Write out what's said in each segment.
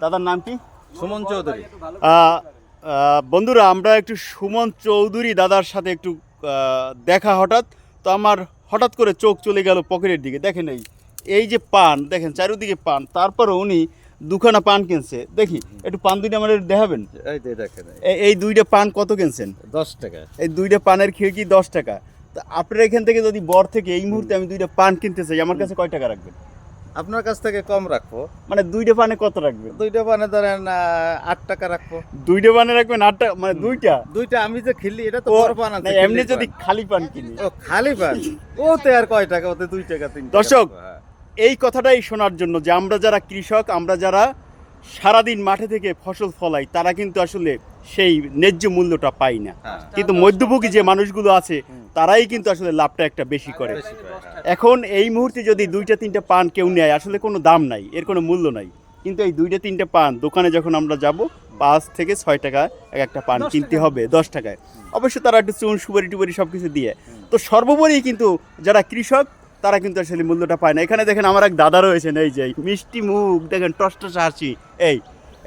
দাদার নাম কি? সুমন চৌধুরী। বন্ধুরা আমরা একটু সুমন চৌধুরী দাদার সাথে একটু দেখা হঠাৎ। তো আমার হঠাৎ করে চোখ চলে গেল পকেটের দিকে। দেখেন এই এই যে পান দেখেন চারিদিকে পান। তারপরে উনি দুখানা পান কিনছে। দেখি একটু পান দুইটা আমাদের দেখাবেন? এই দুইটা পান কত কিনছেন? দশ টাকা। এই দুইটা পানের খিড়কি দশ টাকা। তো আপনার এখান থেকে যদি বর থেকে এই মুহূর্তে আমি দুইটা পান কিনতে চাই আমার কাছে কয় টাকা রাখবেন? আপনার কাছ থেকে কম রাখব। মানে দুইটা পানে কত রাখবে দুইটা পানে ধরেন আট টাকা রাখব। দুইটা পানে রাখবেন আট টাকা? মানে দুইটা? দুইটা আমি যে খেলি এটা তো বড় পান আছে এমনি যদি খালি পান কিনি। ও খালি পান? ও তো আর কয় টাকা? ওতে দুই টাকা তিন দর্শক, হ্যাঁ। এই কথাটাই শোনার জন্য যে আমরা যারা কৃষক আমরা যারা সারাদিন মাঠে থেকে ফসল ফলাই তারা কিন্তু আসলে সেই ন্যায্য মূল্যটা পায় না। হ্যাঁ। কিন্তু মধ্যভোগী যে মানুষগুলো আছে তারাই কিন্তু আসলে লাভটা একটা বেশি করে। হ্যাঁ। এখন এই মুহূর্তে যদি দুইটা তিনটা পান কেউ নেয় আসলে কোনো দাম নাই এর কোনো মূল্য নাই। কিন্তু এই দুইটা তিনটা পান দোকানে যখন আমরা যাব পাঁচ থেকে ছয় টাকা এক একটা পান কিনতে হবে দশ টাকায়। অবশ্য তারা একটু চুন সুপারি টুপারি সব কিছু দিয়ে। তো সর্বোপরি কিন্তু যারা কৃষক তারা কিন্তু আসলে মূল্যটা পায় না। এখানে দেখেন আমার এক দাদা রয়েছেন এই যে মিষ্টি মুখ দেখেন টসটস হাসি এই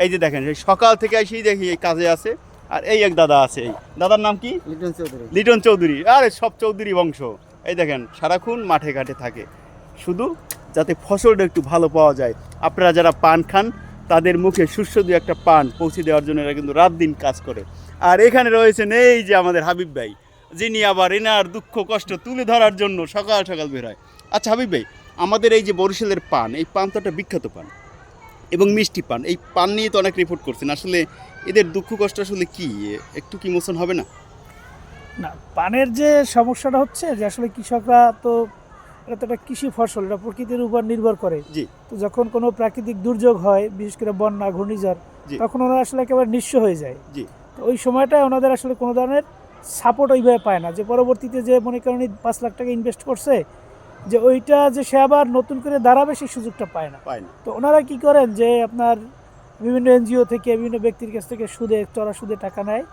এই যে দেখেন সকাল থেকে এসেই দেখি এই কাজে আছে। আর এই এক দাদা আছে এই দাদার নাম কি? লিটন চৌধুরী। লিটন চৌধুরী। আরে সব চৌধুরী বংশ। এই দেখেন সারাক্ষণ মাঠে ঘাটে থাকে। শুধু যাতে ফসলটা একটু ভালো পাওয়া যায়। আপনারা যারা পান খান তাদের মুখে সুস্বাদু একটা পান পৌঁছে দেওয়ার জন্য এরা কিন্তু রাত দিন কাজ করে। আর এখানে রয়েছেন এই যে আমাদের হাবিব ভাই। যিনি আবার এনার দুঃখ কষ্ট তুলে ধরার জন্য সকাল সকাল বের হয়। আচ্ছা হাবিব ভাই আমাদের এই যে বরিশালের পান এই পান তো একটা বিখ্যাত পান এবং মিষ্টি পান এই পান নিয়ে তো অনেক রিপোর্ট করছেন। আসলে এদের দুঃখ কষ্ট আসলে কি? একটু কি মোশন হবে না? না পানের যে সমস্যাটা হচ্ছে যে আসলে কৃষকরা তো এটা তো একটা কৃষি ফসল এটা প্রকৃতির উপর নির্ভর করে। জি। তো যখন কোনো প্রাকৃতিক দুর্যোগ হয় বিশেষ করে বন্যা ঘূর্ণিঝড়। তখন ওনারা আসলে একেবারে নিঃস্ব হয়ে যায়। জি। তো ওই সময়টায় ওনাদের আসলে কোনো ধরনের সাপোর্ট ওইভাবে পায় না। যে পরবর্তীতে যে মনে করেন পাঁচ লাখ টাকা ইনভেস্ট করছে যে ওইটা যে সে আবার নতুন করে দাঁড়াবে সেই সুযোগটা পায় না। পায় না। তো ওনারা কি করেন যে আপনার বিভিন্ন এনজিও থেকে বিভিন্ন ব্যক্তির কাছ থেকে সুদে চড়া সুদে টাকা নেয়।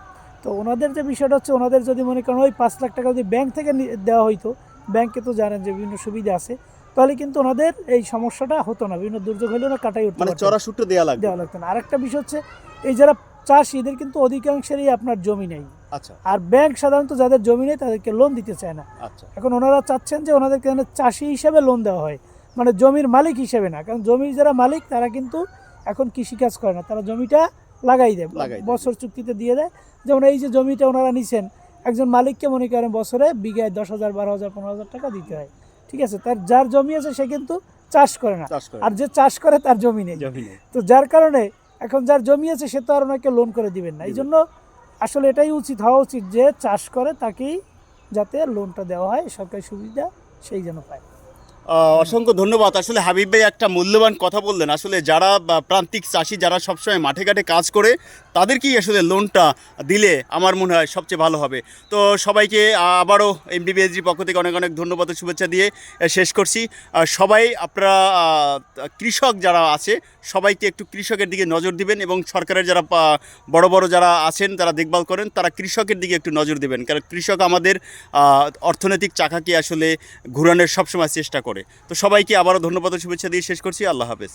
তো ওনাদের যে বিষয়টা হচ্ছে ওনাদের যদি মনে করেন ওই পাঁচ লাখ টাকা যদি ব্যাংক থেকে দেওয়া হইতো ব্যাংকে তো জানেন যে বিভিন্ন সুবিধা আছে তাহলে কিন্তু ওনাদের এই সমস্যাটা হতো না বিভিন্ন দুর্যোগ হলেও না কাটাই উঠতো মানে। চড়া সূত্র দেওয়া লাগবে দেওয়া লাগতো না। আরেকটা বিষয় হচ্ছে এই যারা চাষি এদের কিন্তু অধিকাংশেরই আপনার জমি নেই। আচ্ছা। আর ব্যাংক সাধারণত যাদের জমি নেই তাদেরকে লোন দিতে চায় না। আচ্ছা। এখন ওনারা চাচ্ছেন যে ওনাদেরকে যেন চাষি হিসেবে লোন দেওয়া হয়। মানে জমির মালিক হিসেবে না কারণ জমির যারা মালিক তারা কিন্তু এখন কৃষিকাজ করে না। তারা জমিটা লাগাই দেয়। বছর চুক্তিতে দিয়ে দেয়। যেমন এই যে জমিটা ওনারা নিছেন একজন মালিককে মনে করেন বছরে বিঘায় দশ হাজার বারো হাজার পনেরো হাজার টাকা দিতে হয়। ঠিক আছে? তার যার জমি আছে সে কিন্তু চাষ করে না। আর যে চাষ করে তার জমি নেই। জমি নেই। তো যার কারণে এখন যার জমি আছে সে তো আর ওনাকে লোন করে দিবেন না। এই জন্য আসলে এটাই উচিত হওয়া উচিত যে চাষ করে তাকেই যাতে লোনটা দেওয়া হয় সরকারি সুবিধা সেই যেন পায়। অসংখ্য ধন্যবাদ। আসলে হাবিব ভাই একটা মূল্যবান কথা বললেন। আসলে যারা প্রান্তিক চাষি যারা সবসময় মাঠে ঘাটে কাজ করে, তাদেরকেই আসলে লোনটা দিলে আমার মনে হয় সবচেয়ে ভালো হবে। তো সবাইকে আবারও এমডিবিএসজির পক্ষ থেকে অনেক অনেক ধন্যবাদ ও শুভেচ্ছা দিয়ে শেষ করছি। সবাই আপনারা কৃষক যারা আছে, সবাইকে একটু কৃষকের দিকে নজর দিবেন এবং সরকারের যারা বড় বড় যারা আছেন, তারা দেখভাল করেন, তারা কৃষকের দিকে একটু নজর দেবেন। কারণ কৃষক আমাদের অর্থনৈতিক চাকাকে আসলে ঘুরানোর সবসময় চেষ্টা করে। তো সবাইকে আবারও ধন্যবাদ শুভেচ্ছা দিয়ে শেষ করছি। আল্লাহ হাফেজ।